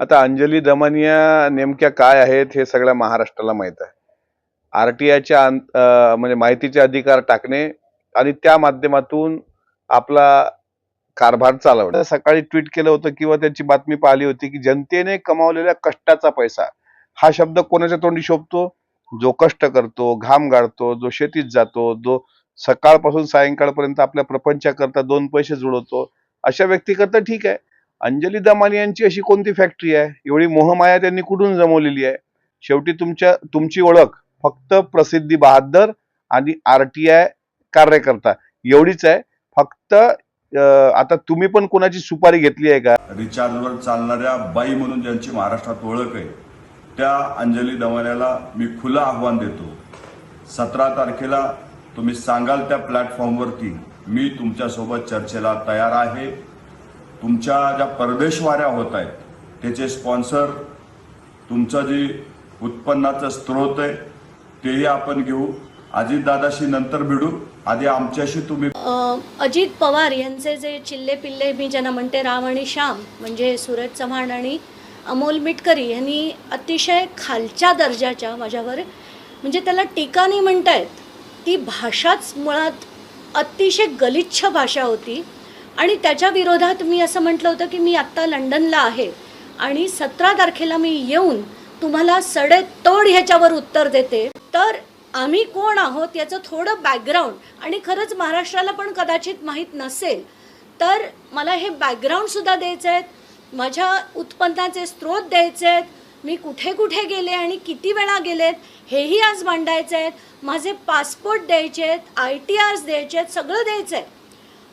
आता अंजली दमानिया नेमक्या काय आहेत हे सगळ्या महाराष्ट्राला माहीत आहे. आरटीआयच्या म्हणजे माहितीचे अधिकार टाकणे आणि त्या माध्यमातून आपला कारभार चालवणं. सकाळी ट्विट केलं होतं किंवा त्यांची बातमी पाहिली होती की जनतेने कमावलेल्या कष्टाचा पैसा हा शब्द कोणाच्या तोंडी शोभतो? जो कष्ट करतो घाम गाळतो जो शेतीत जातो जो सकाळपासून सायंकाळपर्यंत आपल्या प्रपंचाकरता दोन पैसे जुळवतो अशा व्यक्तीकरता ठीक आहे. अंजली दमानी यांची अशी कोणती फॅक्टरी आहे? एवढी मोहमाया त्यांनी कुठून जमवलेली आहे? शेवटी तुमच्या तुमची ओळख फक्त प्रसिद्धी बहादर आणि आर टी आय कार्यकर्ता एवढीच आहे. फक्त आता तुम्ही पण कोणाची सुपारी घेतली आहे का? रिचार्जवर चालणाऱ्या बाई म्हणून ज्यांची महाराष्ट्रात ओळख आहे त्या अंजली दवाण्याला मी खुलं आव्हान देतो. सतरा तारखेला तुम्ही सांगाल त्या प्लॅटफॉर्मवरती मी तुमच्यासोबत चर्चेला तयार आहे. तुमच्या ज्या परदेशवाऱ्या होत आहेत त्याचे स्पॉन्सर तुमचं जे उत्पन्नाचं स्रोत आहे तेही आपण घेऊ. अजितदादाशी नंतर भिडू. आधी आमच्याशी तुम्ही अजित पवार यांचे जे चिल्ले पिल्ले मी ज्यांना म्हणते राम आणि श्याम म्हणजे सूरज चव्हाण आणि अमोल मिटकरी यांनी अतिशय खालच्या दर्जाच्या माझ्यावर म्हणजे त्याला टीका नाही म्हणतायत ती भाषाच मुळात अतिशय गलिच्छ भाषा होती. आणि त्याच्या विरोधात मी असं म्हटलं होतं की मी आत्ता लंडनला आहे आणि सतरा तारखेला मी येऊन तुम्हाला सडेतोड ह्याच्यावर उत्तर देते. तर आम्ही कोण आहोत याचं थोडं बॅकग्राऊंड आणि खरंच महाराष्ट्राला पण कदाचित माहीत नसेल तर मला हे बॅकग्राऊंडसुद्धा द्यायचं आहेत माझ्या उत्पन्नाचे स्रोत द्यायचे आहेत मी कुठे कुठे गेले आणि किती वेळा गेलेत हेही आज मांडायचे आहेत माझे पासपोर्ट द्यायचे आहेत आय टी आर्स द्यायचे आहेत सगळं द्यायचं आहे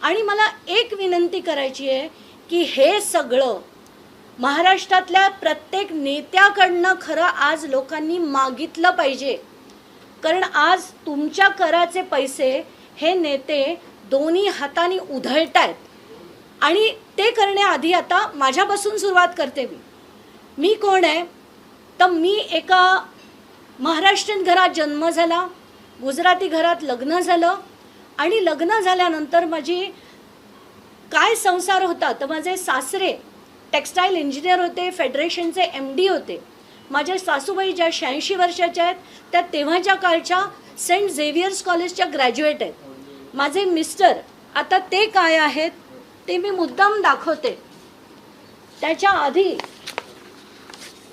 आणि मला एक विनंती करायची आहे की हे सगळं महाराष्ट्रातल्या प्रत्येक नेत्याकडनं खरं आज लोकांनी मागितलं पाहिजे. कारण आज तुमच्या कराचे पैसे हे नेते दोन्ही हाताने उधळत आहेत आणि ते करण्याआधी आता माझ्यापासून सुरुवात करते मी. मी कोण आहे? तर मी एका महाराष्ट्रीयन घरात जन्म झाला. गुजराती घरात लग्न झालं. आणि लग्न झाल्यानंतर माझी काय संसार होता तर माझे सासरे टेक्स्टाईल इंजिनियर होते फेडरेशनचे एम डी होते. माझ्या सासूबाई ज्या शहाऐंशी वर्षाच्या आहेत त्या तेव्हाच्या काळच्या सेंट झेवियर्स कॉलेजच्या ग्रॅज्युएट आहेत. माझे मिस्टर आता ते काय आहेत ते मी मुद्दाम दाखवते. त्याच्या आधी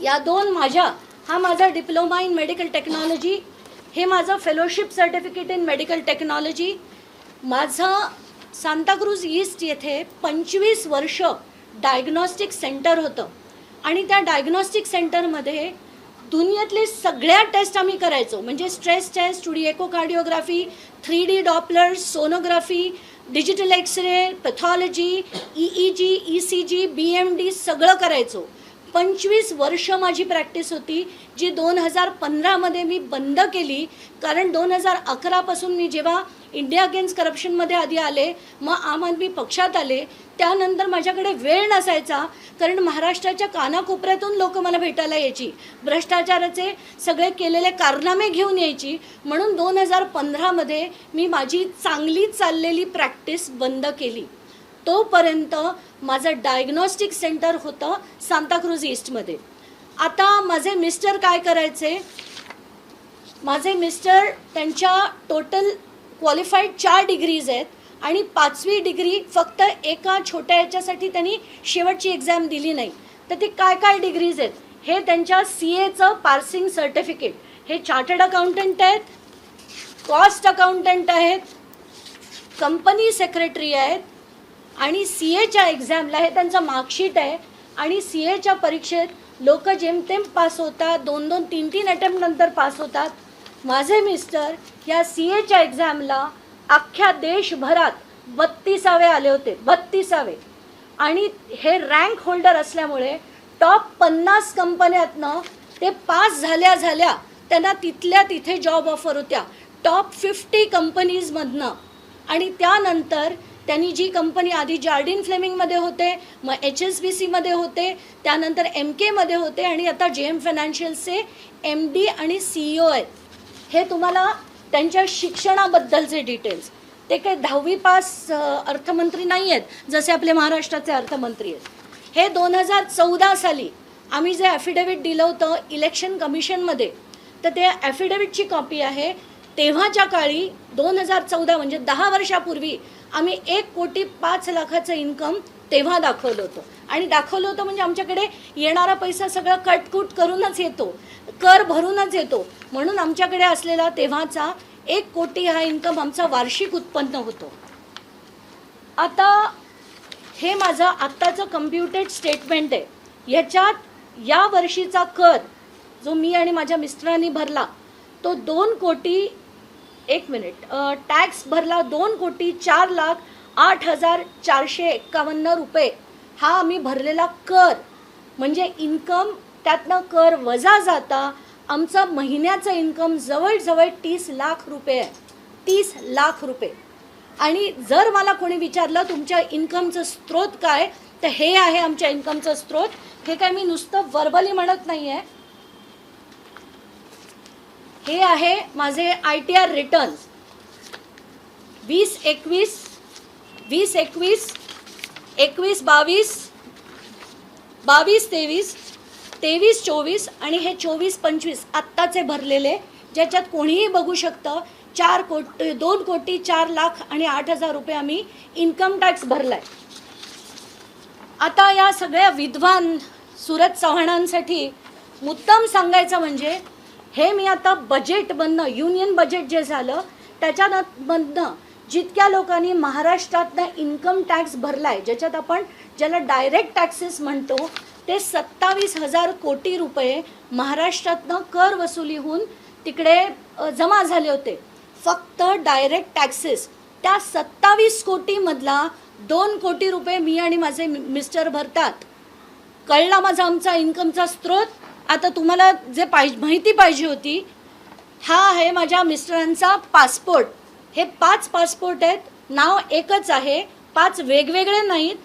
या दोन माझ्या हा माझा डिप्लोमा इन मेडिकल टेक्नॉलॉजी हे माझं fellowship certificate in medical technology माझं सांताक्रूज ईस्ट येथे पंचवीस वर्ष डायग्नॉस्टिक सेंटर होतं. आणि त्या डायग्नॉस्टिक सेंटरमध्ये दुनियेतले सगळ्या टेस्ट आम्ही करायचो. म्हणजे stress test two D cardiography three D Doppler sonography digital X ray pathology E E G E C G B M D सगळं करायचो. पंचवीस वर्ष माझी प्रॅक्टिस होती जी दोन हजार पंधरामध्ये मी बंद केली. कारण दोन हजार अकरापासून मी जेव्हा इंडिया अगेन्स्ट करप्शनमध्ये आधी आले मग आम आदमी पक्षात आले त्यानंतर माझ्याकडे वेळ नसायचा. कारण महाराष्ट्राच्या कानाकोपऱ्यातून लोक मला भेटायला यायची. भ्रष्टाचाराचे सगळे केलेले कारनामे घेऊन यायची. म्हणून दोन हजार पंधरामध्ये मी माझी चांगली चाललेली प्रॅक्टिस बंद केली. तोपर्यंत माझं डायग्नॉस्टिक सेंटर होतं सांताक्रूज ईस्टमध्ये आता माझे मिस्टर काय करायचे? माझे मिस्टर त्यांच्या टोटल क्वालिफाईड चार डिग्रीज आहेत आणि पाचवी डिग्री फक्त एका छोट्या याच्यासाठी त्यांनी शेवटची एक्झाम दिली नाही. तर ती काय काय डिग्रीज आहेत? हे त्यांच्या सी एचं पार्सिंग सर्टिफिकेट हे चार्टर्ड अकाउंटंट आहेत कॉस्ट अकाउंटंट आहेत कंपनी सेक्रेटरी आहेत आणि सी एच्या एक्झामला हे त्यांचं मार्कशीट आहे. आणि सी एच्या परीक्षेत लोक जेमतेम पास होतात दोन दोन तीन तीन अटेम्प्ट नंतर पास होतात. माझे मिस्टर या सी एच्या एक्झामला अख्ख्या देशभरात बत्तीसावे आले होते बत्तीसावे. आणि हे रँक होल्डर असल्यामुळे टॉप पन्नास कंपन्यातनं ते पास झाल्या झाल्या त्यांना तिथल्या तिथे जॉब ऑफर होत्या. टॉप फिफ्टी कंपनीजमधनं आणि त्यानंतर त्यांनी जी कंपनी आधी जार्डिन फ्लेमिंगमध्ये होते मग एच एस बी सीमध्ये होते त्यानंतर एम केमध्ये होते आणि आता जे एम फायनान्शियलचे एम डी आणि सी ई ओ आहेत. हे तुम्हाला त्यांच्या शिक्षणाबद्दलचे डिटेल्स ते काही दहावी पास अर्थमंत्री नाही आहेत जसे आपले महाराष्ट्राचे अर्थमंत्री आहेत. हे दोन हजार चौदा साली आम्ही जे ॲफिडेव्हिट दिलं होतं इलेक्शन कमिशनमध्ये तर ते ॲफिडेव्हिटची कॉपी आहे. तेव्हाच्या काळी दोन हजार चौदा म्हणजे दहा वर्षापूर्वी आम्ही एक कोटी पाच लाखाचं इन्कम तेव्हा दाखवलं होतं. आणि दाखवलं होतं म्हणजे आमच्याकडे येणारा पैसा सगळा कटकूट करूनच येतो. कर भरूनच येतो. म्हणून आमच्याकडे असलेला तेव्हाचा एक कोटी हा इन्कम आमचा वार्षिक उत्पन्न होतो. आता हे माझं आत्ताचं कम्प्युटेड स्टेटमेंट आहे. याच्यात या वर्षीचा कर जो मी आणि माझ्या मिस्टरांनी भरला तो दोन कोटी एक मिनिट. टॅक्स भरला दोन कोटी चार लाख आठ हजार चारशे एक्कावन्न रुपये. हा आम्ही भरलेला कर. म्हणजे इन्कम त्यातनं कर वजा जाता आमचं महिन्याचं इन्कम जवळजवळ तीस लाख रुपये आहे. तीस लाख रुपये. आणि जर मला कोणी विचारलं तुमच्या इन्कमचं स्रोत काय तर हे आहे आमच्या इन्कमचं स्रोत. हे काय मी नुसतं वर्बली म्हणत नाही आहे हे आहे माझे आय टी आर रिटर्न वीस एकवीस वीस एकवीस एकवीस बावीस बावीस तेवीस तेवीस चोवीस आणि हे चोवीस पंचवीस आत्ताचे भरलेले ज्याच्यात कोणीही बघू शकतं चार कोटी दोन कोटी चार लाख आणि आठ हजार रुपये आम्ही इन्कम टॅक्स भरला आहे आता या सगळ्या विद्वान सुरत चव्हाणांसाठी मुद्दाम सांगायचं म्हणजे हे मी आता बजेटमधनं युनियन बजेट जे झालं त्याच्यामधनं जितक्या लोकांनी महाराष्ट्रातनं इन्कम टॅक्स भरलाय ज्याच्यात आपण ज्याला डायरेक्ट टॅक्सेस म्हणतो ते सत्तावीस हजार कोटी रुपये महाराष्ट्रातनं कर वसुलीहून तिकडे जमा झाले होते. फक्त डायरेक्ट टॅक्सेस त्या सत्तावीस कोटीमधला दोन कोटी रुपये मी आणि माझे मि- मिस्टर भरतात. कळला माझा आमचा इन्कमचा स्रोत? आता तुम्हाला जे पाहिजे माहिती पाहिजे होती हा आहे माझ्या मिस्टरांचा पासपोर्ट. हे पाच पासपोर्ट आहेत नाव एकच आहे पाच वेगवेगळे नाहीत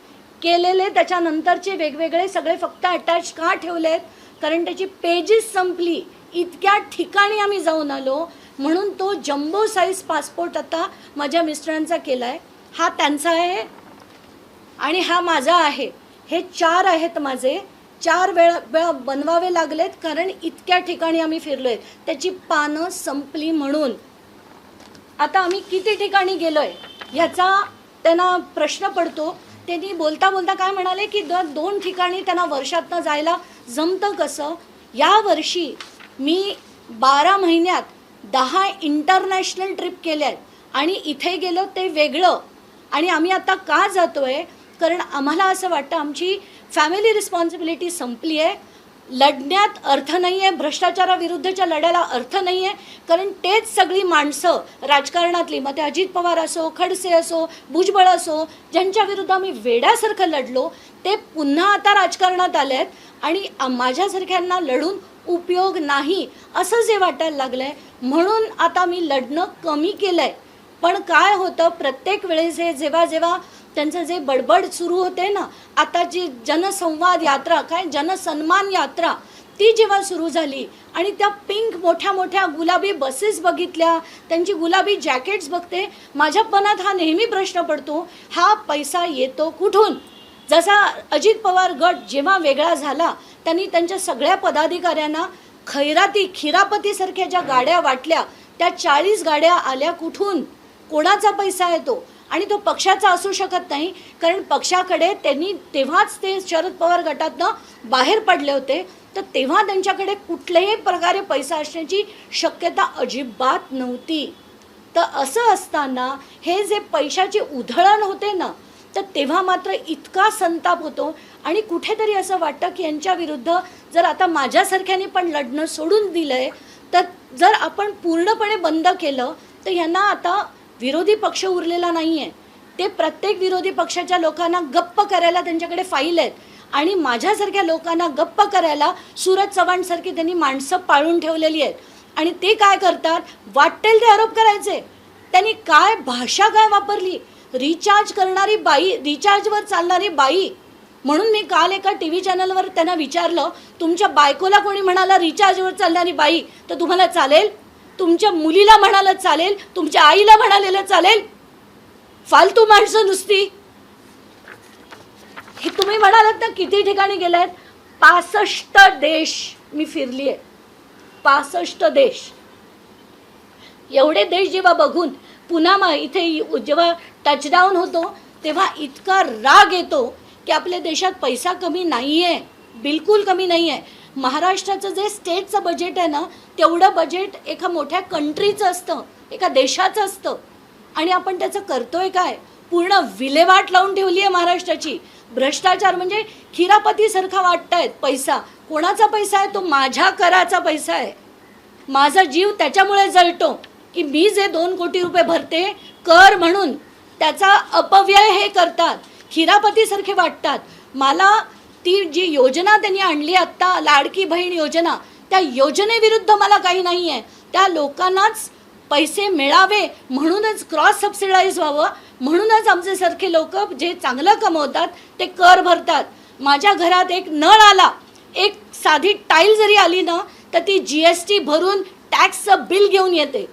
केलेले त्याच्यानंतरचे वेगवेगळे सगळे फक्त अटॅच का ठेवले आहेत कारण त्याची पेजेस संपली इतक्या ठिकाणी आम्ही जाऊन आलो म्हणून तो जम्बो साईज पासपोर्ट आता माझ्या मिस्टरांचा केला आहे हा त्यांचा आहे आणि हा माझा आहे. हे चार आहेत माझे. चार वेळा वेळा बनवावे लागलेत कारण इतक्या ठिकाणी आम्ही फिरलोय. त्याची पानं संपली म्हणून. आता आम्ही किती ठिकाणी गेलोय ह्याचा त्यांना प्रश्न पडतो. त्यांनी बोलता बोलता काय म्हणाले की दर दोन ठिकाणी त्यांना वर्षातनं जायला जमतं कसं? या वर्षी मी बारा महिन्यात दहा इंटरनॅशनल ट्रिप केल्या आहेत आणि इथे गेलो ते वेगळं. आणि आम्ही आता का जातो आहे कारण आम्हाला असं वाटतं आमची फॅमिली रिस्पॉन्सिबिलिटी संपली आहे लढण्यात अर्थ नाही आहे भ्रष्टाचाराविरुद्धच्या लढ्याला अर्थ नाही आहे कारण तेच सगळी माणसं राजकारणातली मग ते अजित पवार असो खडसे असो भुजबळ असो ज्यांच्या विरुद्ध आम्ही वेड्यासारखं लढलो ते पुन्हा आता राजकारणात आले आहेत आणि माझ्यासारख्यांना लढून उपयोग नाही असं जे वाटायला लागलं आहे म्हणून आता मी लढणं कमी केलं आहे पण काय होतं प्रत्येक वेळेस हे जेव्हा जेव्हा त्यांचं जे बडबड सुरू होते ना आता जी जनसंवाद यात्रा काय जनसन्मान यात्रा ती जेव्हा सुरू झाली आणि त्या पिंक मोठ्या मोठ्या गुलाबी बसेस बघितल्या त्यांची गुलाबी जॅकेट्स बघते माझ्या मनात हा नेहमी प्रश्न पडतो हा पैसा येतो कुठून? जसा अजित पवार गट जेव्हा वेगळा झाला त्यांनी त्यांच्या सगळ्या पदाधिकाऱ्यांना खैराती खिरापतीसारख्या ज्या गाड्या वाटल्या त्या चाळीस गाड्या आल्या कुठून? कोणाचा पैसा येतो आणि तो पक्षाचा असू शकत नाही कारण पक्षाकडे त्यांनी तेव्हाच ते शरद पवार गटातनं बाहेर पडले होते. तर तेव्हा त्यांच्याकडे कुठल्याही प्रकारे पैसा असण्याची शक्यता अजिबात नव्हती. तर असं असताना हे जे पैशाची उधळण होते ना तर तेव्हा मात्र इतका संताप होतो. आणि कुठेतरी असं वाटतं की यांच्या विरुद्ध जर आता माझ्यासारख्याने पण लढणं सोडून दिलं आहे तर जर आपण पूर्णपणे बंद केलं तर यांना आता विरोधी पक्ष उरलेला नाही आहे ते प्रत्येक विरोधी पक्षाच्या लोकांना गप्प करायला त्यांच्याकडे फाईल आहेत. आणि माझ्यासारख्या लोकांना गप्प करायला सुरज चव्हाणसारखी त्यांनी माणसं पाळून ठेवलेली आहेत. आणि ते काय करतात? वाटेल ते आरोप करायचे. त्यांनी काय भाषा काय वापरली? रिचार्ज करणारी बाई रिचार्जवर चालणारी बाई. म्हणून मी काल एका टी व्ही चॅनलवर त्यांना विचारलं तुमच्या बायकोला कोणी म्हणाला रिचार्जवर चालणारी बाई तर तुम्हाला चालेल? तुमच्या मुलीला म्हणालं चालेल तुमच्या आईला म्हणालेलं चालेल. फालतू माणसं नुसती. हे तुम्ही म्हणालात ना किती ठिकाणी गेलायत? पासष्ट देश मी फिरली आहे पासष्ट देश. एवढे देश जेव्हा बघून पुन्हा मग इथे जेव्हा टचडाऊन होतो तेव्हा इतका राग येतो की आपल्या देशात पैसा कमी नाही आहे बिलकुल कमी नाही आहे महाराष्ट्राचं जे स्टेटचं बजेट आहे ना तेवढं बजेट एका मोठ्या कंट्रीचं असतं एका देशाचं असतं. आणि आपण त्याचं करतोय काय? पूर्ण विल्हेवाट लावून ठेवली आहे महाराष्ट्राची. भ्रष्टाचार म्हणजे खिरापतीसारखा वाटतायत पैसा. कोणाचा पैसा आहे? तो माझ्या कराचा पैसा आहे. माझा जीव त्याच्यामुळे जळतो की मी जे दोन कोटी रुपये भरते कर म्हणून त्याचा अपव्यय हे करतात. खिरापतीसारखे वाटतात. मला ती जी योजना त्यांनी आणली आत्ता लाडकी बहीण योजना त्या योजनेविरुद्ध मला काही नाही आहे त्या लोकांनाच पैसे मिळावे म्हणूनच क्रॉस सबसिडाईज व्हावं म्हणूनच आमच्यासारखे लोक जे चांगलं कमवतात ते कर भरतात. माझ्या घरात एक नळ आला. एक साधी टाईल जरी आली ना तर ती जी एस टी भरून टॅक्सचं बिल घेऊन येते.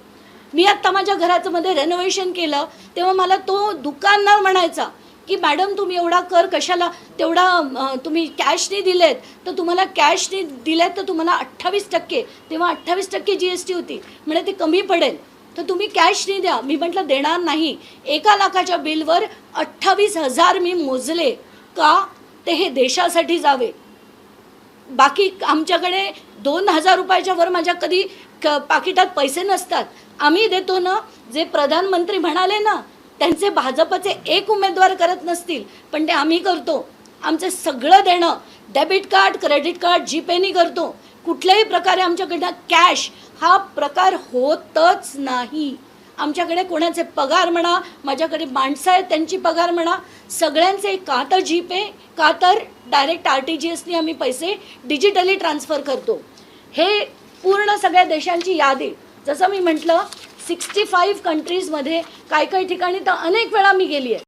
मी आत्ता माझ्या घराचं मध्ये रेनोव्हेशन केलं तेव्हा मला तो दुकानदार म्हणायचा की मॅडम तुम्ही एवढा कर कशाला? तेवढा अं, तुम्ही कॅशने दिलेत. तर तुम्हाला कॅशने दिलेत तर तुम्हाला अठ्ठावीस टक्के. तेव्हा अठ्ठावीस टक्के जी एस टी होती. म्हणजे ते कमी पडेल. तर तुम्ही कॅशने द्या. मी म्हटलं देणार नाही. एका लाखाच्या बिलवर अठ्ठावीस हजार मी मोजले का? ते हे देशासाठी जावे. बाकी आमच्याकडे दोन हजार रुपयाच्या वर माझ्या कधी क पाकिटात पैसे नसतात. आम्ही देतो ना. जे प्रधानमंत्री म्हणाले ना त्यांचे भाजपचे एक उमेदवार करत नसतील पण ते आम्ही करतो. आमचं सगळं देणं डेबिट कार्ड क्रेडिट कार्ड जीपेनी करतो. कुठल्याही प्रकारे आमच्याकडनं कॅश हा प्रकार होतच नाही. आमच्याकडे कोणाचे पगार म्हणा माझ्याकडे माणसं आहेत त्यांची पगार म्हणा सगळ्यांचे का तर जीपे का तर डायरेक्ट आर टी जी एसनी आम्ही पैसे डिजिटली ट्रान्सफर करतो. हे पूर्ण सगळ्या देशांची यादी. जसं मी म्हटलं सिक्स्टी फाईव्ह कंट्रीजमध्ये काही काही ठिकाणी तर अनेक वेळा मी गेली आहे.